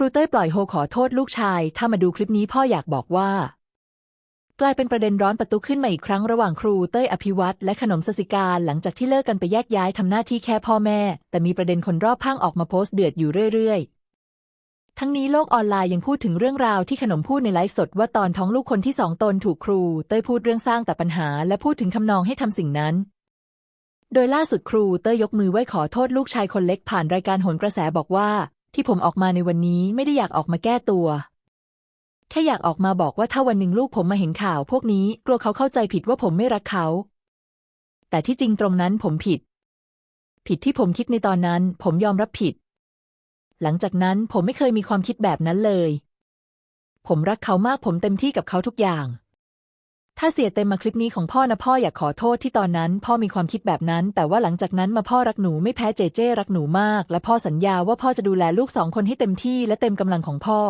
ครูเต้ยปล่อยโฮขอโทษลูกชาย ถ้ามาดูคลิปนี้พ่ออยากบอกว่า กลายเป็นประเด็นร้อนประตุขึ้นมาอีกครั้งระหว่างครูเต้ยอภิวัตและขนมสสิการหลังจากที่เลิกกันไปแยกย้ายทำหน้าที่แค่พ่อแม่ แต่มีประเด็นคนรอบข้างออกมาโพสต์เดือดอยู่เรื่อยๆ ทั้งนี้โลกออนไลน์ยังพูดถึงเรื่องราวที่ขนมพูดในไลฟ์สดว่าตอนท้องลูกคนที่สองตนถูกครู เต้ยพูดเรื่องสร้างแต่ปัญหา และพูดถึงทำนองให้ทำสิ่งนั้นโดยล่าสุดครูเต้ยยกมือไหว้ขอโทษลูกชายคนเล็กผ่านรายการโหนกระแสบอกว่า ที่ผมออกมาในวันนี้ไม่ได้อยากออกมาแก้ตัว แค่อยากออกมาบอกว่าถ้าวันหนึ่งลูกผมมาเห็นข่าวพวกนี้กลัวเขาเข้าใจผิดว่าผมไม่รักเขา แต่ที่จริงตรงนั้นผมผิด ผิดที่ผมคิดในตอนนั้น ผมยอมรับผิด หลังจากนั้นผมไม่เคยมีความคิดแบบนั้นเลย ผมรักเขามากผมเต็มที่กับเขาทุกอย่าง ถ้าเสียเต็มมาคลิปนี้ของพ่อนะพ่ออยากขอโทษที่ตอนนั้น พ่อมีความคิดแบบนั้น แต่ว่าหลังจากนั้นมาพ่อรักหนูไม่แพ้เจเจรักหนูมาก และพ่อสัญญาว่าพ่อจะดูแลลูกสองคนให้เต็มที่และเต็มกำลังของพ่อ